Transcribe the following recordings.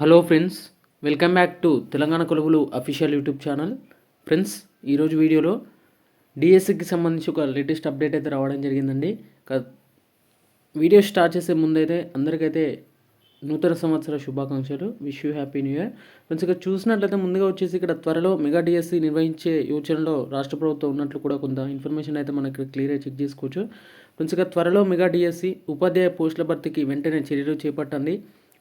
Hello friends welcome back to Telangana కొలువులు official YouTube channel friends ఈరోజు వీడియోలో డిఎస్సికి సంబంధించి ఒక లేటెస్ట్ అప్డేట్ అయితే రావడం జరిగిందండి. వీడియో స్టార్ట్ చేసే ముందైతే అందరికైతే నూతన సంవత్సర శుభాకాంక్షలు. Wish you happy new year friends ఇక్కడ చూసినట్లయితే ముందుగా వచ్చేసి ఇక్కడ త్వరలో మెగా డిఎస్సి నిర్వహించే యోచనలో రాష్ట్ర ప్రభుత్వం ఉన్నట్లు కూడా కొంత ఇన్ఫర్మేషన్ అయితే మనకి ఇక్కడ క్లియర్గా చెక్ చేసుకోవచ్చు. ఫ్రెండ్స్ ఇక త్వరలో మెగా డిఎస్సి ఉపాధ్యాయ పోస్టుల భర్తీకి వెంటనే చర్యలు చేపట్టండి.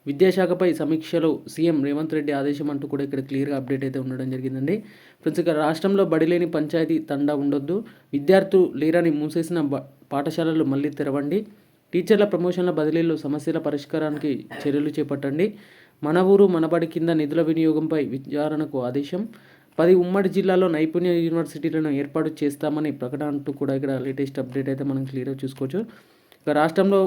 విద్యాశాఖపై సమీక్షలో సీఎం రేవంత్ రెడ్డి ఆదేశం అంటూ కూడా ఇక్కడ క్లియర్గా అప్డేట్ అయితే ఉండడం జరిగిందండి. ఫ్రెండ్స్ ఇక్కడ రాష్ట్రంలో బడిలేని పంచాయతీ తండా ఉండొద్దు. విద్యార్థులు లేరని మూసేసిన పాఠశాలలు మళ్ళీ తెరవండి. టీచర్ల ప్రమోషన్ల బదిలీలో సమస్యల పరిష్కారానికి చర్యలు చేపట్టండి. మన ఊరు మనబడి కింద నిధుల వినియోగంపై విచారణకు ఆదేశం. పది ఉమ్మడి జిల్లాలో నైపుణ్య యూనివర్సిటీలను ఏర్పాటు చేస్తామని ప్రకటన అంటూ కూడా ఇక్కడ లేటెస్ట్ అప్డేట్ అయితే మనం క్లియర్గా చూసుకోవచ్చు. ఇక రాష్ట్రంలో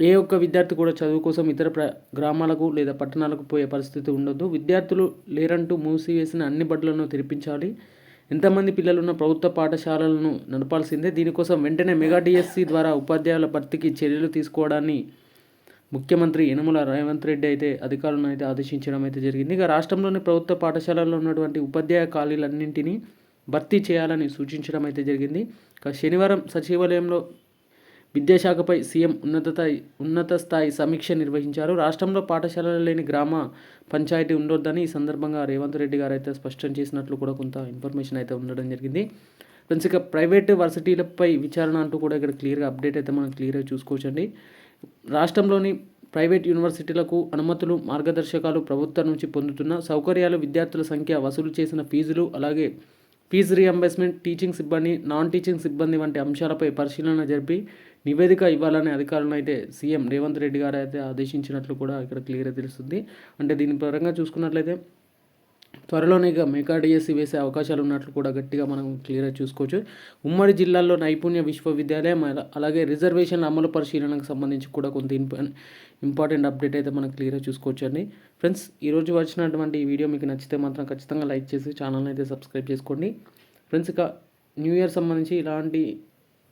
ఏ ఒక్క విద్యార్థి కూడా చదువు కోసం ఇతర ప్ర గ్రామాలకు లేదా పట్టణాలకు పోయే పరిస్థితి ఉండదు విద్యార్థులు లేరంటూ మూసివేసిన అన్ని బడులను తెరిపించాలి. ఎంతమంది పిల్లలున్న ప్రభుత్వ పాఠశాలలను నడపాల్సిందే. దీనికోసం వెంటనే మెగా డిఎస్సి ద్వారా ఉపాధ్యాయుల భర్తీకి చర్యలు తీసుకోవడాన్ని ముఖ్యమంత్రి యనమల రేవంత్ రెడ్డి అయితే అధికారులను అయితే ఆదేశించడం అయితే జరిగింది. ఇక రాష్ట్రంలోని ప్రభుత్వ పాఠశాలల్లో ఉన్నటువంటి ఉపాధ్యాయ ఖాళీలన్నింటినీ భర్తీ చేయాలని సూచించడం అయితే జరిగింది. ఇక శనివారం సచివాలయంలో విద్యాశాఖపై సీఎం ఉన్నత ఉన్నత స్థాయి సమీక్ష నిర్వహించారు. రాష్ట్రంలో పాఠశాలలు లేని గ్రామ పంచాయతీ ఉండొద్దని ఈ సందర్భంగా రేవంత్ రెడ్డి గారు అయితే స్పష్టం చేసినట్లు కూడా కొంత ఇన్ఫర్మేషన్ అయితే ఉండడం జరిగింది. ఫ్రెండ్స్ ఇక ప్రైవేట్ వర్సిటీలపై విచారణ అంటూ కూడా ఇక్కడ క్లియర్గా అప్డేట్ అయితే మనం క్లియర్గా చూసుకోవచ్చండి. రాష్ట్రంలోని ప్రైవేట్ యూనివర్సిటీలకు అనుమతులు మార్గదర్శకాలు ప్రభుత్వం నుంచి పొందుతున్న సౌకర్యాలు విద్యార్థుల సంఖ్య వసూలు చేసిన ఫీజులు అలాగే ఫీజు రీఎంబర్స్మెంట్ టీచింగ్ సిబ్బంది నాన్ టీచింగ్ సిబ్బంది వంటి అంశాలపై పరిశీలన జరిపి నివేదిక ఇవ్వాలని అధికారులను అయితే సీఎం రేవంత్ రెడ్డి గారు అయితే ఆదేశించినట్లు కూడా ఇక్కడ క్లియర్గా తెలుస్తుంది. అంటే దీని పరంగా చూసుకున్నట్లయితే త్వరలోనే ఇక మెగా డిఎస్సి వేసే అవకాశాలు ఉన్నట్లు కూడా గట్టిగా మనం క్లియర్గా చూసుకోవచ్చు. ఉమ్మడి జిల్లాల్లో నైపుణ్య విశ్వవిద్యాలయం అలా- అలాగే రిజర్వేషన్ల అమలు పరిశీలనకు సంబంధించి కూడా కొంత ఇంప ఇంపార్టెంట్ అప్డేట్ అయితే మనం క్లియర్గా చూసుకోవచ్చు అండి. ఫ్రెండ్స్ ఈరోజు వచ్చినటువంటి ఈ వీడియో మీకు నచ్చితే మాత్రం ఖచ్చితంగా లైక్ చేసి ఛానల్ని అయితే సబ్స్క్రైబ్ చేసుకోండి. ఫ్రెండ్స్ ఇక న్యూ ఇయర్ సంబంధించి ఇలాంటి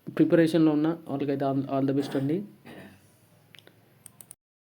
ప్రిపరేషన్లో ఉన్న వాళ్ళకైతే ఆల్ ఆల్ ద బెస్ట్ అండి.